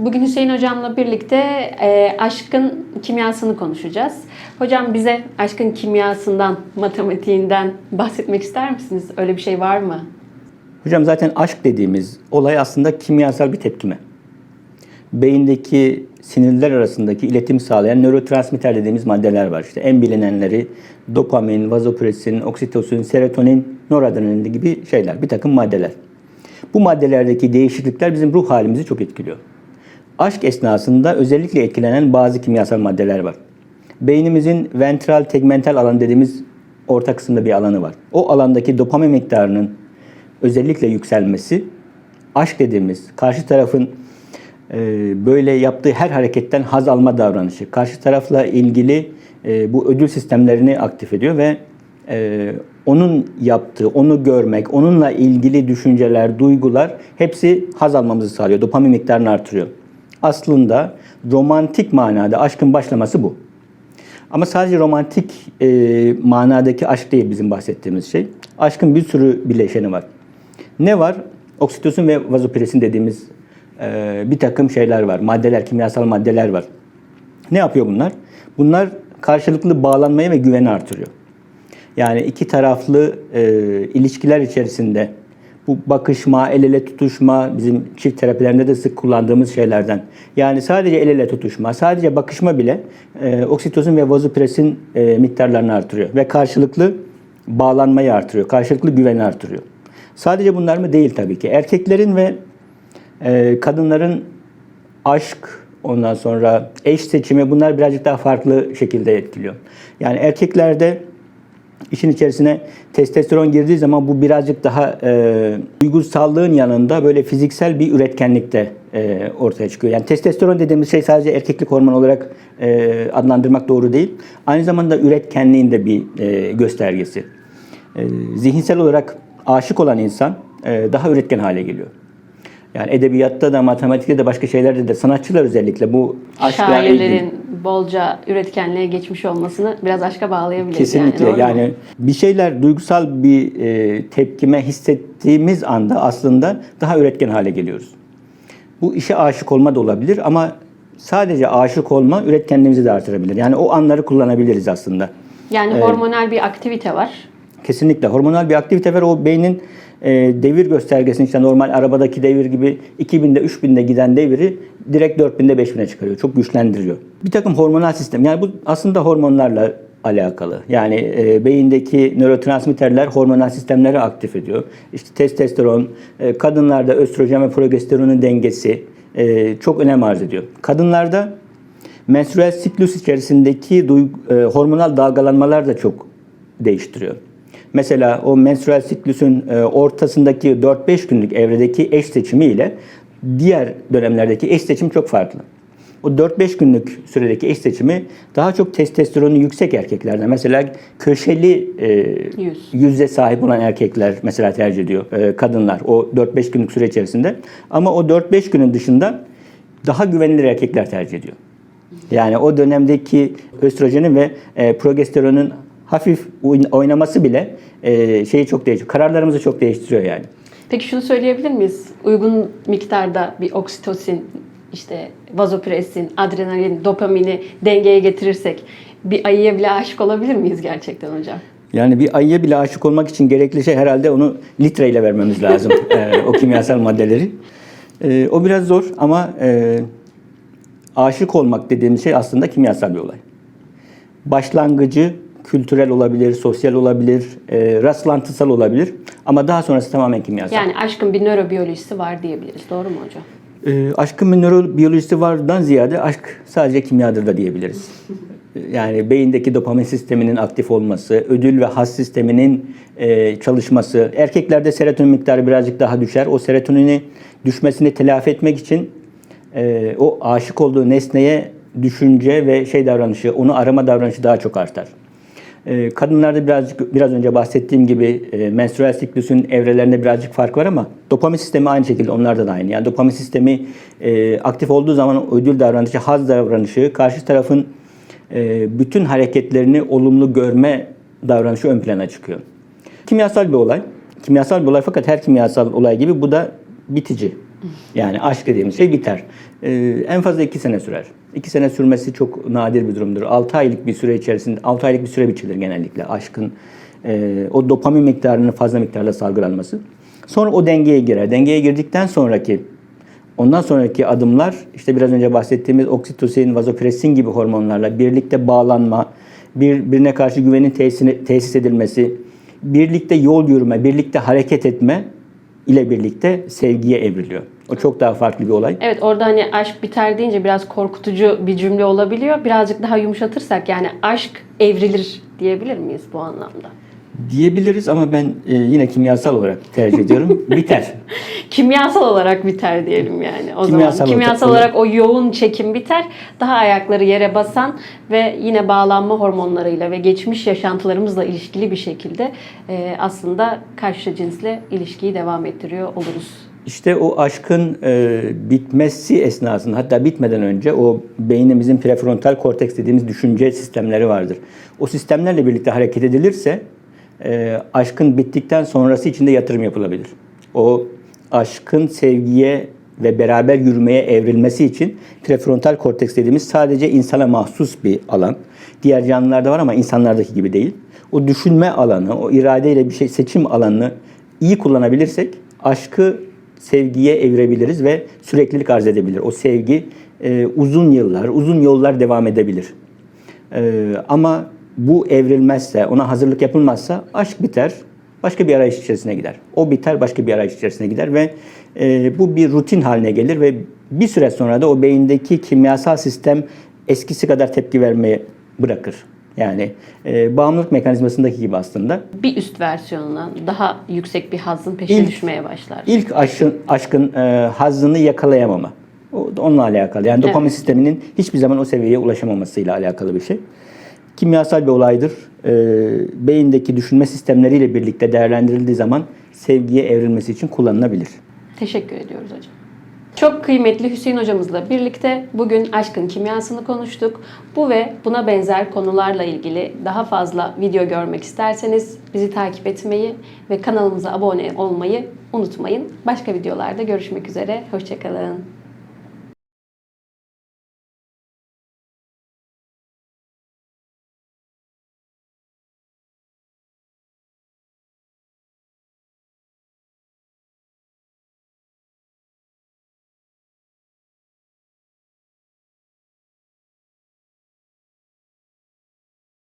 Bugün Hüseyin Hocam'la birlikte e, aşkın kimyasını konuşacağız. Hocam bize aşkın kimyasından, matematiğinden bahsetmek ister misiniz? Öyle bir şey var mı? Hocam zaten aşk dediğimiz olay aslında kimyasal bir tepkime. Beyindeki sinirler arasındaki iletim sağlayan nörotransmitter dediğimiz maddeler var. İşte en bilinenleri dopamin, vazopresin, oksitosin, serotonin, noradrenalin gibi şeyler, bir takım maddeler. Bu maddelerdeki değişiklikler bizim ruh halimizi çok etkiliyor. Aşk esnasında özellikle etkilenen bazı kimyasal maddeler var. Beynimizin ventral tegmental alan dediğimiz orta kısımda bir alanı var. O alandaki dopamin miktarının özellikle yükselmesi, aşk dediğimiz karşı tarafın e, böyle yaptığı her hareketten haz alma davranışı, karşı tarafla ilgili e, bu ödül sistemlerini aktif ediyor ve e, onun yaptığı, onu görmek, onunla ilgili düşünceler, duygular hepsi haz almamızı sağlıyor. Dopamin miktarını artırıyor. Aslında romantik manada aşkın başlaması bu. Ama sadece romantik e, manadaki aşk değil bizim bahsettiğimiz şey. Aşkın bir sürü bileşeni var. Ne var? Oksitosin ve vazopresin dediğimiz e, bir takım şeyler var. Maddeler, kimyasal maddeler var. Ne yapıyor bunlar? Bunlar karşılıklı bağlanmayı ve güveni artırıyor. Yani iki taraflı e, ilişkiler içerisinde bu bakışma, el ele tutuşma bizim çift terapilerinde de sık kullandığımız şeylerden. Yani sadece el ele tutuşma, sadece bakışma bile e, oksitosin ve vazopresin e, miktarlarını artırıyor ve karşılıklı bağlanmayı artırıyor, karşılıklı güveni artırıyor. Sadece bunlar mı değil tabii ki. Erkeklerin ve e, kadınların aşk, ondan sonra eş seçimi bunlar birazcık daha farklı şekilde etkiliyor. Yani erkeklerde işin içerisine testosteron girdiği zaman bu birazcık daha e, duygusallığın yanında böyle fiziksel bir üretkenlik de e, ortaya çıkıyor. Yani testosteron dediğimiz şey sadece erkeklik hormonu olarak e, adlandırmak doğru değil. Aynı zamanda üretkenliğin de bir e, göstergesi. E, zihinsel olarak aşık olan insan e, daha üretken hale geliyor. Yani edebiyatta da, matematikte de, başka şeylerde de sanatçılar özellikle bu aşkla ilgili. Şairlerin bolca üretkenliğe geçmiş olmasını biraz aşka bağlayabiliriz. Kesinlikle yani. yani, bir şeyler duygusal bir e, tepkime hissettiğimiz anda aslında daha üretken hale geliyoruz. Bu işe aşık olma da olabilir ama sadece aşık olma üretkenliğimizi de artırabilir. Yani o anları kullanabiliriz aslında. Yani hormonal bir aktivite var. Kesinlikle hormonal bir aktivite var. O beynin e, devir göstergesini işte normal arabadaki devir gibi 2000'de 3000'de giden deviri direkt 4000'de 5000'e çıkarıyor. Çok güçlendiriyor. Bir takım hormonal sistem yani bu aslında hormonlarla alakalı. Yani e, beyindeki nörotransmitterler hormonal sistemleri aktif ediyor. İşte testosteron, e, kadınlarda östrojen ve progesteronun dengesi e, çok önem arz ediyor. Kadınlarda menstrual siklus içerisindeki duygu, e, hormonal dalgalanmalar da çok değiştiriyor. Mesela o menstrual siklusun e, ortasındaki 4-5 günlük evredeki eş seçimi ile diğer dönemlerdeki eş seçim çok farklı. O 4-5 günlük süredeki eş seçimi daha çok testosteronu yüksek erkeklerde. Mesela köşeli e, Yüz. yüze sahip olan erkekler mesela tercih ediyor. E, kadınlar o 4-5 günlük süre içerisinde. Ama o 4-5 günün dışında daha güvenilir erkekler tercih ediyor. Yani o dönemdeki östrojenin ve e, progesteronun hafif oyn- oynaması bile e, şeyi çok değiştiriyor. Kararlarımızı çok değiştiriyor yani. Peki şunu söyleyebilir miyiz? Uygun miktarda bir oksitosin, işte vazopresin, adrenalin, dopamini dengeye getirirsek bir ayıya bile aşık olabilir miyiz gerçekten hocam? Yani bir ayıya bile aşık olmak için gerekli şey herhalde onu litreyle vermemiz lazım. e, o kimyasal maddeleri. E, o biraz zor ama e, aşık olmak dediğimiz şey aslında kimyasal bir olay. Başlangıcı kültürel olabilir, sosyal olabilir, e, rastlantısal olabilir ama daha sonrası tamamen kimyasal. Yani aşkın bir nörobiyolojisi var diyebiliriz. Doğru mu hocam? E, aşkın bir nörobiyolojisi vardan ziyade aşk sadece kimyadır da diyebiliriz. Yani beyindeki dopamin sisteminin aktif olması, ödül ve haz sisteminin e, çalışması. Erkeklerde serotonin miktarı birazcık daha düşer. O serotonini düşmesini telafi etmek için e, o aşık olduğu nesneye düşünce ve şey davranışı, onu arama davranışı daha çok artar. E, kadınlarda birazcık biraz önce bahsettiğim gibi e, menstrual siklusun evrelerinde birazcık fark var ama dopamin sistemi aynı şekilde onlarda da aynı. Yani dopamin sistemi e, aktif olduğu zaman ödül davranışı, haz davranışı, karşı tarafın e, bütün hareketlerini olumlu görme davranışı ön plana çıkıyor. Kimyasal bir olay. Kimyasal bir olay fakat her kimyasal olay gibi bu da bitici. Yani aşk dediğimiz şey biter. e, en fazla 2 sene sürer. 2 sene sürmesi çok nadir bir durumdur. 6 aylık bir süre içerisinde, 6 aylık bir süre biçilir genellikle aşkın e, o dopamin miktarının fazla miktarda salgılanması. Sonra o dengeye girer. Dengeye girdikten sonraki Ondan sonraki adımlar işte biraz önce bahsettiğimiz oksitosin, vazopresin gibi hormonlarla birlikte bağlanma, birbirine karşı güvenin tesini, tesis edilmesi, birlikte yol yürüme, birlikte hareket etme ile birlikte sevgiye evriliyor. O çok daha farklı bir olay. Evet orada hani aşk biter deyince biraz korkutucu bir cümle olabiliyor. Birazcık daha yumuşatırsak yani aşk evrilir diyebilir miyiz bu anlamda? Diyebiliriz ama ben e, yine kimyasal olarak tercih ediyorum. Biter. Kimyasal olarak biter diyelim yani o Kimyasal zaman. Kimyasal olarak- olarak o yoğun çekim biter. Daha ayakları yere basan ve yine bağlanma hormonlarıyla ve geçmiş yaşantılarımızla ilişkili bir şekilde e, aslında karşı cinsle ilişkiyi devam ettiriyor oluruz. İşte o aşkın e, bitmesi esnasında hatta bitmeden önce o beynimizin prefrontal korteks dediğimiz düşünce sistemleri vardır. O sistemlerle birlikte hareket edilirse e, aşkın bittikten sonrası için de yatırım yapılabilir. O aşkın sevgiye ve beraber yürümeye evrilmesi için prefrontal korteks dediğimiz sadece insana mahsus bir alan. Diğer canlılarda var ama insanlardaki gibi değil. O düşünme alanı, o iradeyle bir şey seçim alanını iyi kullanabilirsek aşkı sevgiye evirebiliriz ve süreklilik arz edebilir. O sevgi e, uzun yıllar, uzun yollar devam edebilir. E, ama bu evrilmezse, ona hazırlık yapılmazsa aşk biter, başka bir arayış içerisine gider. O biter, başka bir arayış içerisine gider ve e, bu bir rutin haline gelir ve bir süre sonra da o beyindeki kimyasal sistem eskisi kadar tepki vermeye bırakır. Yani e, bağımlılık mekanizmasındaki gibi aslında. Bir üst versiyonuna daha yüksek bir hazın peşine İlk- düşmeye başlar. İlk aşkın, aşkın e, hazzını yakalayamama. O, onunla alakalı. Yani dopamin Evet. sisteminin hiçbir zaman o seviyeye ulaşamamasıyla alakalı bir şey. Kimyasal bir olaydır. E, beyindeki düşünme sistemleriyle birlikte değerlendirildiği zaman sevgiye evrilmesi için kullanılabilir. Teşekkür ediyoruz hocam. Çok kıymetli Hüseyin hocamızla birlikte bugün aşkın kimyasını konuştuk. Bu ve buna benzer konularla ilgili daha fazla video görmek isterseniz bizi takip etmeyi ve kanalımıza abone olmayı unutmayın. Başka videolarda görüşmek üzere. Hoşçakalın.